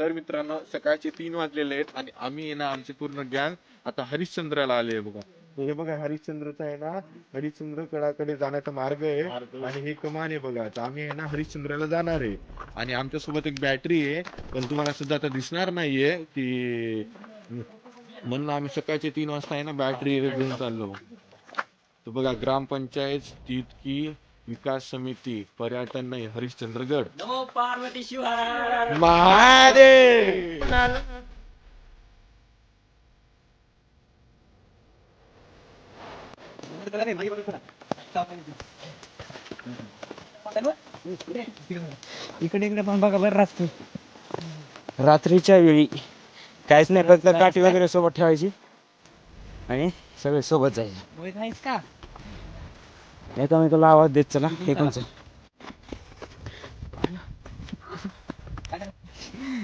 तर मित्रांनो सकाळचे तीन वाजलेले आहेत आणि आम्ही आहे ना आमचे पूर्ण गँग आता हरिश्चंद्राला आले बघा. हे बघा हरिश्चंद्रचा आहे ना हरिश्चंद्र कडाकडे जाण्याचा मार्ग आहे आणि हे कमान आहे बघा. तर आम्ही आहे ना हरिश्चंद्राला जाणार आहे. आणि आमच्यासोबत एक बॅटरी आहे पण तुम्हाला सुद्धा आता दिसणार नाहीये ती म्हणून आम्ही सकाळचे तीन वाजता आहे ना बॅटरी घेऊन चाललो. तर बघा ग्रामपंचायत तितकी विकास समिती पर्यटन नाही हरिश्चंद्रगड नमो पार्वती शिवाय. महादेव! इकडे इकडे पण बघा बरं रात्री. रात्रीच्या वेळी काहीच नाही फक्त काठी वगैरे सोबत ठेवायची आणि सगळे सोबत जायचे. का? एकामेकाला आवाज देत चला हे कोणचं?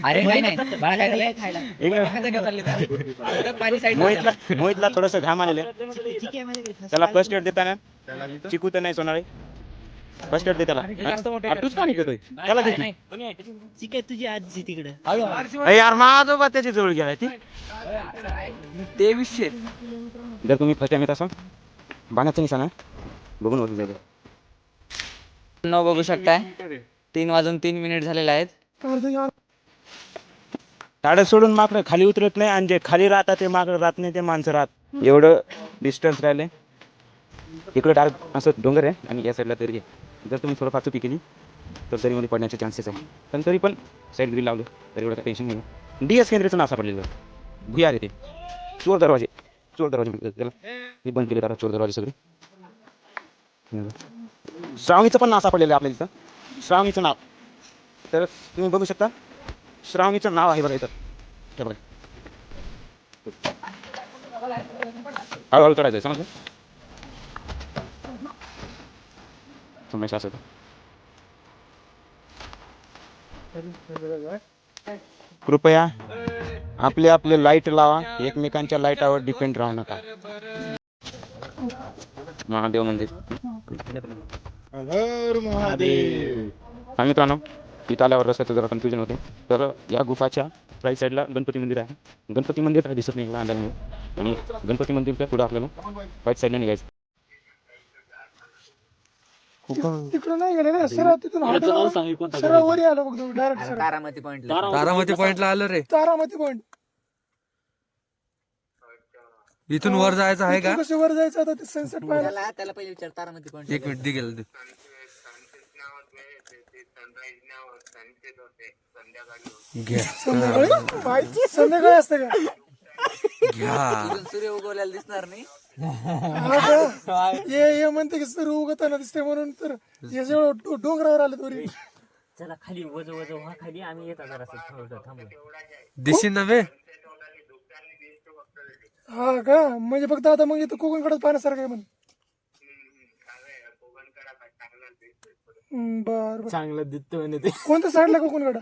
अरे नाही नाही. बाळा काय खायला. मोहितला मोहितला थोडस घाम आलेलं त्याला फर्स्ट एड देताना चिकू तर नाही सोनाळे फर्स्ट एड दे त्याला. हा, तूच पाणी पितोय. त्याला दे की. ती. काय तुझी आजी तिकडे. अरे यार माझोबा त्याच्याजवळ गेलाय ती. ते विषय जर तुम्ही फर्स्ट टाइम येत असाल बाणाचं निशाण आहे. बघून होतं जायचं न बघू शकताय. तीन वाजून तीन मिनिट झालेले आहेत. झाडं सोडून माकडं खाली उतरत नाही आणि जे खाली राहतात ते माकडं राहत नाही ते माणसं राहत. एवढं डिस्टन्स राहिले. इकडे डार्क असं डोंगर आहे आणि या साईडला तरी आहे. जर तुम्ही थोडंफार चुकी केली तर दरीमध्ये पडण्याचे चान्सेस आहे. पण तरी पण साईड ग्रिल लावलं तर एवढं टेन्शन नाही. डी एस केंद्राचं नासा पडलेलं. भुयार येते चोर दरवाजे. चोर दरवाजे म्हणतात त्याला. मी बंद केले जरा चोर दरवाजे सगळे. श्रावणीचं पण नासा पडलेलं आहे आपल्या इथं. श्रावणीचं नाव. तर तुम्ही बघू शकता श्रावणीचं नाव आहे बघा इथं. बघा. हळूहळू चढायचं समजलं? समजायचं असं कृपया आपले आपले लाइट लावा एकमेकांच्या लाईटावर डिपेंड राहू नका. महादेव मंदिर. हा मित्रांनो इथं आल्यावर रस्त्याचं जरा कन्फ्युजन होते. तर या गुफाच्या राईट साईडला गणपती मंदिर आहे. गणपती मंदिर काय दिसत नाही अंदाज आणि गणपती मंदिरच्या पुढे आपल्याला राईट साईडला निघायचं तिकडं नाही गेले ना सरळ तिथून सरळ वरी आलो बघ डायरेक्ट सरळ तारामती पॉइंट तारामती पॉइंटला आलो रे तारामती पॉइंट इथून वर जायचं आहे का? कसे वर जायचं? आता ते सनसेट पाहायला. त्याला त्याला पहिले विचार तारामती पॉइंट एक मिनिट दे. घ्या. संध्याकाळी? माहिती? संध्याकाळी असते का? घ्या. सूर्य उगवल्याला दिसणार नाही. हा का? ये ये म्हणते की सर उगताना दिसते म्हणून तर हे जवळ डो- डोंगरावर आले वरी चला खाली वज वज व्हा खाली. आम्ही येतात जरा थांबलो दिशी नव्हे? हा का? म्हणजे फक्त आता मग इथं कोकणकडे पाहण्यासारखं आहे म्हण. हम्म, बर बर. चांगलं दिसतं म्हणे ते. कोणत्या साईडला कोकणकडं?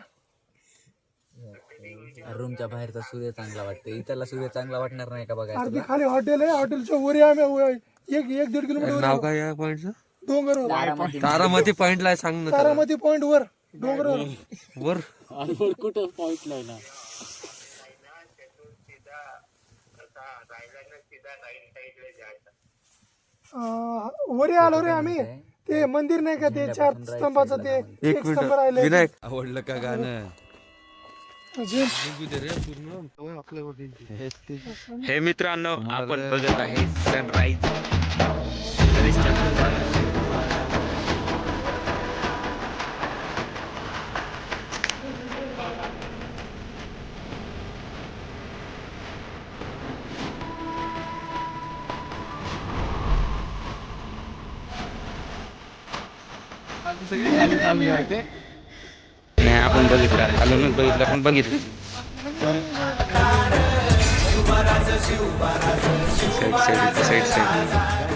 रूमच्या बाहेरचा सूर्य चांगला वाटतो इथला सूर्य चांगला वाटणार नाही का बघा अर्धी खाली हॉटेल आहे हॉटेलच्या वरी आम्ही एक एक दीड किलोमीटर नाव काय या पॉइंटचं डोंगर तारामती. तारामती पॉइंटला आहे सांग ना. तारामती पॉइंट वर डोंगरावर. वर. अं, वरी आलो रे आम्ही. ते मंदिर नाही का ते चार स्तंभाचं ते एक स्तंभ मिनिट. राहिले विनायक. आवडलं का गाणं? हे मित्रांनो आपण बघत आहे सनराईज नाही आपण बघितलं. खालूनच बघितलं. पण बघितलं साईड साईड साईड साईड